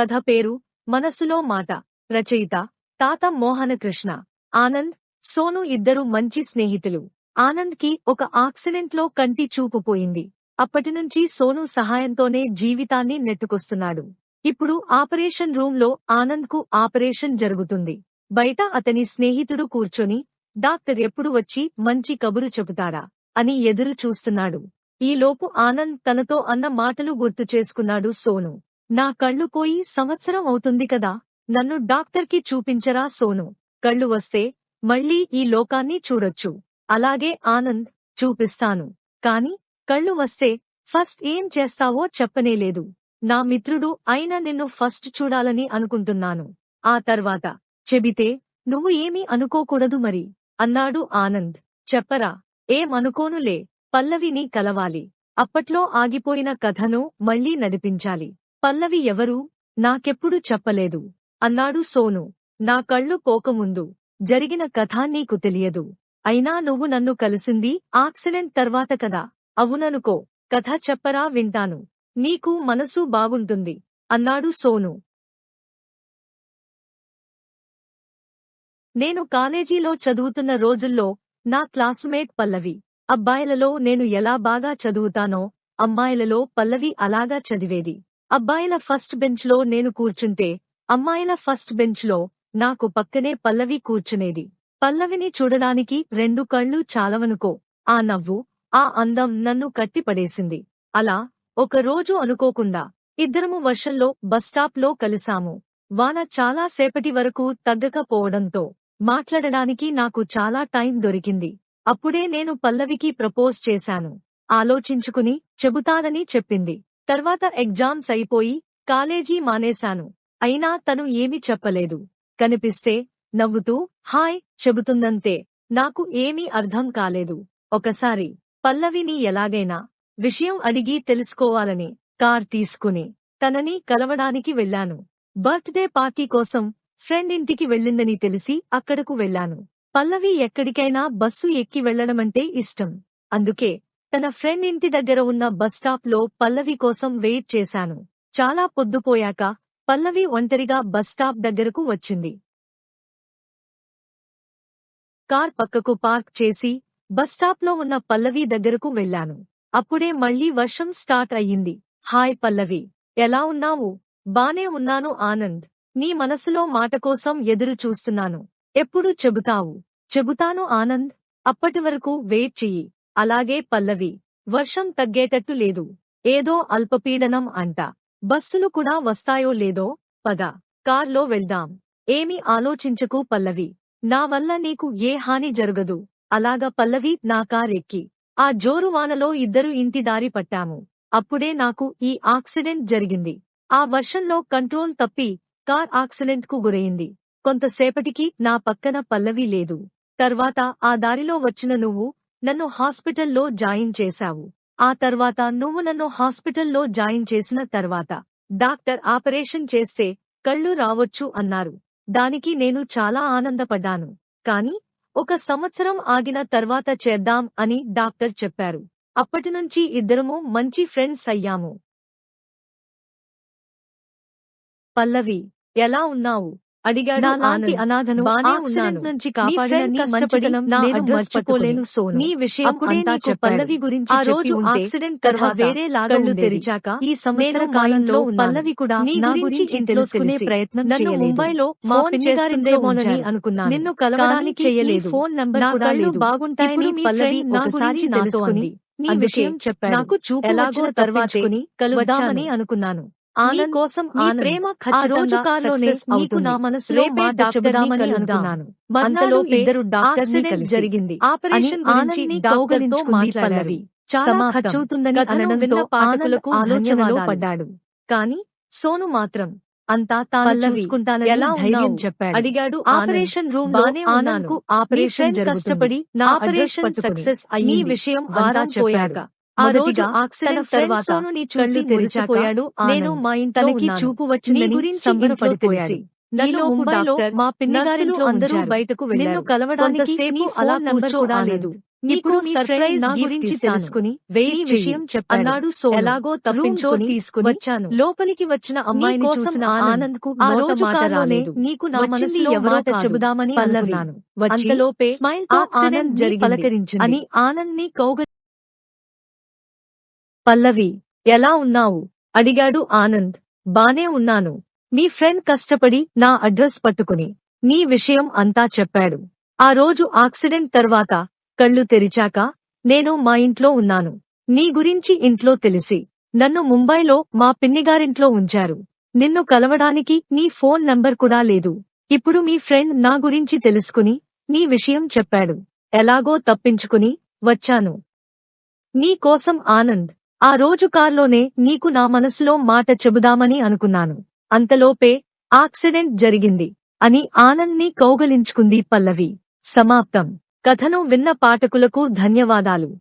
కథ పేరు మనసులో మాట రచయిత తాత మోహనకృష్ణ. ఆనంద్ సోను ఇద్దరు మంచి స్నేహితులు. ఆనంద్కి ఒక ఆక్సిడెంట్లో కంటి చూపుపోయింది అప్పటినుంచి సోను సహాయంతోనే జీవితాన్ని నెట్టుకొస్తున్నాడు. ఇప్పుడు ఆపరేషన్ రూంలో ఆనంద్కు ఆపరేషన్ జరుగుతుంది. బయట అతని స్నేహితుడు కూర్చొని డాక్టర్ ఎప్పుడు వచ్చి మంచి కబురు చెబుతారా? అని ఎదురు చూస్తున్నాడు. ఈలోపు ఆనంద్ తనతో అన్న మాటలు గుర్తు చేసుకున్నాడు సోను. నా కళ్ళు పోయి సంవత్సరం అవుతుంది కదా నన్ను డాక్టర్కి చూపించరా సోను. కళ్ళు వస్తే మళ్ళీ ఈ లోకాన్ని చూడొచ్చు. అలాగే ఆనంద్ చూపిస్తాను. కాని కళ్ళు వస్తే ఫస్ట్ ఏం చేస్తావో చెప్పనేలేదు నా మిత్రుడు అయినా నిన్ను ఫస్ట్ చూడాలని అనుకుంటున్నాను. ఆ తర్వాత చెబితే నువ్వు ఏమీ అనుకోకూడదు మరి అన్నాడు ఆనంద్. చెప్పరా ఏం అనుకోనులే పల్లవిని కలవాలి. అప్పట్లో ఆగిపోయిన కథను మళ్ళీ నడిపించాలి. పల్లవి ఎవరు? నాకెప్పుడు చెప్పలేదు. అన్నాడు సోను. నా కళ్ళు పోకముందు. జరిగిన కథ నీకు తెలియదు. అయినా నువ్వు నన్ను కలిసింది ఆక్సిడెంట్ తర్వాత కదా. అవుననుకో. కథ చెప్పరా వింటాను. నీకు మనసు బాగుంటుంది. అన్నాడు సోను. నేను కాలేజీలో చదువుతున్న రోజుల్లో నా క్లాసుమేట్ పల్లవి. అబ్బాయిలలో నేను ఎలా బాగా చదువుతానో అమ్మాయిలలో పల్లవి అలాగా చదివేది. అబ్బాయిల ఫస్ట్ బెంచ్లో నేను కూర్చుంటే అమ్మాయిల ఫస్ట్ బెంచ్లో నాకు పక్కనే పల్లవి కూర్చునేది. పల్లవిని చూడడానికి రెండు కళ్ళు చాలవనుకో ఆ నవ్వు ఆ అందం నన్ను కట్టిపడేసింది. అలా ఒకరోజు అనుకోకుండా ఇద్దరము వర్షంలో బస్టాప్లో కలిసాము. వాన చాలా సేపటి వరకు తగ్గకపోవడంతో మాట్లాడడానికి నాకు చాలా టైం దొరికింది. అప్పుడే నేను పల్లవికి ప్రపోజ్ చేశాను. ఆలోచించుకుని చెబుతానని చెప్పింది. తర్వాత ఎగ్జామ్స్ అయిపోయి కాలేజీ మానేశాను. అయినా తను ఏమీ చెప్పలేదు. కనిపిస్తే నవ్వుతూ హాయ్ చెబుతుందంతే. నాకు ఏమీ అర్థం కాలేదు. ఒకసారి పల్లవిని ఎలాగైనా విషయం అడిగి తెలుసుకోవాలని కార్ తీసుకుని తనని కలవడానికి వెళ్ళాను. బర్త్డే పార్టీ కోసం ఫ్రెండ్ ఇంటికి వెళ్ళిందని తెలిసి అక్కడకు వెళ్ళాను. పల్లవి ఎక్కడికైనా బస్సు ఎక్కి వెళ్ళడమంటే ఇష్టం. అందుకే తన ఫ్రెండ్ ఇంటి దగ్గర ఉన్న బస్టాప్లో పల్లవి కోసం వెయిట్ చేశాను. చాలా పొద్దుపోయాక పల్లవి ఒంటరిగా బస్టాప్ దగ్గరకు వచ్చింది. కార్ పక్కకు పార్క్ చేసి బస్టాప్లో ఉన్న పల్లవి దగ్గరకు వెళ్ళాను. అప్పుడే మళ్ళీ వర్షం స్టార్ట్ అయ్యింది. హాయ్ పల్లవి. ఎలా ఉన్నావు? బానే ఉన్నాను ఆనంద్. నీ మనసులో మాట కోసం ఎదురు చూస్తున్నాను. ఎప్పుడు చెబుతావు? చెబుతాను ఆనంద్. అప్పటి వరకు వెయిట్ చెయ్యి. అలాగే పల్లవి. వర్షం తగ్గేటట్టు లేదు. ఏదో అల్పపీడనం అంట. బస్సులు కూడా వస్తాయో లేదో? పద. కార్లో వెళ్దాం. ఏమి ఆలోచించకు పల్లవి. నా వల్ల నీకు ఏ హాని జరగదు. అలాగా పల్లవి నా కార్ ఎక్కి ఆ జోరు వానలో ఇద్దరు ఇంటి దారి పట్టాము. అప్పుడే నాకు ఈ ఆక్సిడెంట్ జరిగింది. ఆ వర్షంలో కంట్రోల్ తప్పి కార్ ఆక్సిడెంట్కు గురైంది. కొంతసేపటికి నా పక్కన పల్లవి లేదు. తర్వాత ఆ దారిలో వచ్చిన నువ్వు నన్ను హాస్పిటల్లో జాయిన్ చేశావు. ఆ తర్వాత నువ్వు నన్ను హాస్పిటల్లో జాయిన్ చేసిన తర్వాత డాక్టర్ ఆపరేషన్ చేస్తే కళ్ళు రావొచ్చు అన్నారు. దానికి నేను చాలా ఆనందపడ్డాను. కాని ఒక సంవత్సరం ఆగిన తర్వాత చేద్దాం అని డాక్టర్ చెప్పారు. అప్పటినుంచి ఇద్దరము మంచి ఫ్రెండ్స్ అయ్యాము. పల్లవి ఎలా ఉన్నావు? అడిగాడు నాలాంటి అనాథను ఉన్నాను. నుంచి కాపాడిన నీ మంచితనం నా నేను అడ్రస్. సోను నీ విషయం అంతా. పల్లవి గురించి ఆ రోజు ఆక్సిడెంట్ తర్వాత వేరేలాగా కళ్ళు ఉండేది. తెరిచాక ఈ సంవత్సర కాలంలో. పల్లవి కూడా నీ గురించి తెలుసుకునే తెలిసి ప్రయత్నం నన్ను చేయలేదు ముంబైలో మా అనుకున్నాను. నిన్ను కలవడానికి చేయలేదు ఫోన్ నంబర్ కూడా లేదు. బాగుంటాయని పల్లవి ఒకసారి అంది నీ విషయం చెప్పాడు. నాకు చూపు ఎలాగో తర్వాతే కలుద్దామని. అనుకున్నాను ఆనంద్ కోసం. ప్రేమ ఖచ్చితంగా నీకు. నా రేపే చెబుదామని. అనుకున్నాను. అంతలో ఇద్దరు కలిసి జరిగింది. ఆపరేషన్ కౌగలించుకుంది పల్లవి. చాలా. ఖర్చవుతుందని అనడంతో పాఠకులకు ఆలోచనలో పడ్డాడు కాని సోను మాత్రం అంతా తాను ఎలా ధైర్యం? చెప్పాడు అడిగాడు ఆపరేషన్ రూమ్లో బానే ఉన్నాను. ఆనంద్కు ఆపరేషన్. కష్టపడి నా ఆపరేషన్. సక్సెస్ నీ అయ్యింది విషయం వారం చెప్పాడు. ఆ రోజు ఆక్సిడెంట్ తర్వాత కళ్ళు నేను. మా ఉన్నాను. చూపు వచ్చిందని సంబరపడిపోయాడు. ముంబైలో డాక్టర్, మా పిన్ని నర్సులు గారింట్లో అందరూ. బయటకు వెళ్ళారు కలవడానికి నీ అలా ఫోన్ నంబర్ కూర్చో కూడా ఆనంద్. లేదు. ఇప్పుడు సర్ప్రైజ్ నా గురించి. తెలుసుకుని విషయం సోను. ఎలాగో తప్పించుకొని తీసుకుని వచ్చాను. లోపలికి వచ్చిన అమ్మాయిని కోసం ఆనంద్కు ఆ రోజు రాలేదు నీకు నా మనసులో ఎవరో. చెబుదామని పల్లవి. అనుకున్నాను. వచ్చి అంతలోపే స్మైల్ ఆనంద్ని జరిగింది పలకరించింది. అని ఆనంద్ని కౌగ పల్లవి ఎలా ఉన్నావు? అడిగాడు ఆనంద్. బానే ఉన్నాను. మీ ఫ్రెండ్ కష్టపడి నా అడ్రస్ పట్టుకుని నీ విషయం అంతా చెప్పాడు. ఆ రోజు ఆక్సిడెంట్ తర్వాత కళ్ళు తెరిచాక నేను మా ఇంట్లో ఉన్నాను. నీ గురించి ఇంట్లో తెలిసి నన్ను ముంబైలో మా పిన్నిగారింట్లో ఉంచారు. నిన్ను కలవడానికి నీ ఫోన్ నంబర్ కూడా లేదు. ఇప్పుడు మీ ఫ్రెండ్ నా గురించి తెలుసుకుని నీ విషయం చెప్పాడు. ఎలాగో తప్పించుకుని వచ్చాను. నీ కోసం ఆనంద్ ఆ రోజు కార్లోనే నీకు నా మనసులో మాట చెబుదామని అనుకున్నాను. అంతలోపే ఆక్సిడెంట్ జరిగింది అని ఆనంద్ని కౌగలించుకుంది పల్లవి. సమాప్తం. కథను విన్న పాఠకులకు ధన్యవాదాలు.